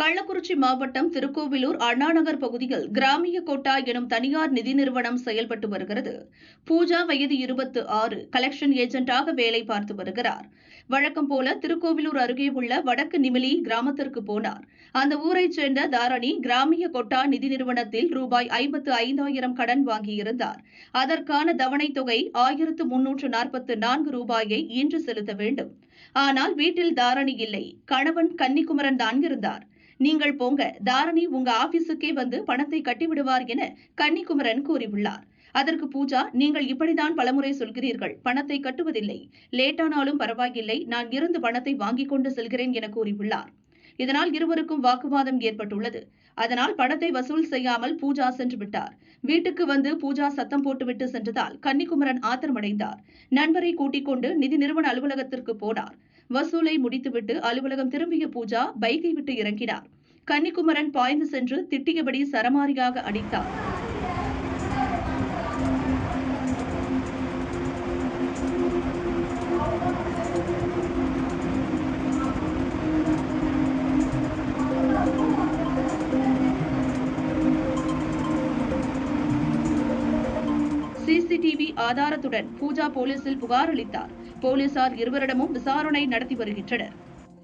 கள்ளக்குறிச்சி மாவட்டம் திருக்கோவிலூர் அண்ணாநகர் பகுதியில் கிராமிய கோட்டா எனும் தனியார் நிதி நிறுவனம் செயல்பட்டு வருகிறது. பூஜா வயது இருபத்து ஆறு கலெக்ஷன் ஏஜென்ட்டாக வேலை பார்த்து வருகிறார். வழக்கம் போல திருக்கோவிலூர் அருகே உள்ள வடக்கு நிமிலி கிராமத்திற்கு போனார். அந்த ஊரைச் சேர்ந்த தாரணி கிராமிய கொட்டா நிதி நிறுவனத்தில் ரூபாய் ஐம்பத்து ஐந்தாயிரம் கடன் வாங்கியிருந்தார். அதற்கான தவணைத் தொகை ஆயிரத்து முன்னூற்று நாற்பத்து நான்கு ரூபாயை இன்று செலுத்த வேண்டும். ஆனால் வீட்டில் தாரணி இல்லை. கணவன் கன்னிக்குமரன் தான் இருந்தார். நீங்கள் போங்க தாரணி உங்க ஆபீஸுக்கே வந்து பணத்தை கட்டிவிடுவார் என கன்னிக்குமரன் கூறியுள்ளார். அதற்கு பூஜா நீங்கள் இப்படிதான் பலமுறை சொல்கிறீர்கள் பணத்தை கட்டுவதில்லை. லேட்டானாலும் பரவாயில்லை நான் இருந்து பணத்தை வாங்கிக் கொண்டு செல்கிறேன் என கூறியுள்ளார். இதனால் இருவருக்கும் வாக்குவாதம் ஏற்பட்டுள்ளது. அதனால் பணத்தை வசூல் செய்யாமல் பூஜா சென்று விட்டார். வீட்டுக்கு வந்து பூஜா சத்தம் போட்டுவிட்டு சென்றதால் கன்னிக்குமரன் ஆத்திரமடைந்தார். நண்பரை கூட்டிக் கொண்டு நிதி நிறுவன அலுவலகத்திற்கு போனார். வசூலை முடித்துவிட்டு அலுவலகம் திரும்பிய பூஜா பைக்கை விட்டு இறங்கினார். கன்னிக்குமரன் பாய்ந்து சென்று திட்டியபடி சரமாரியாக அடித்தார். சிசிடிவி ஆதாரத்துடன் பூஜா போலீசில் புகார் அளித்தார் போலீசார் இருவரிடமும் விசாரணை நடத்தி வருகின்றனர்.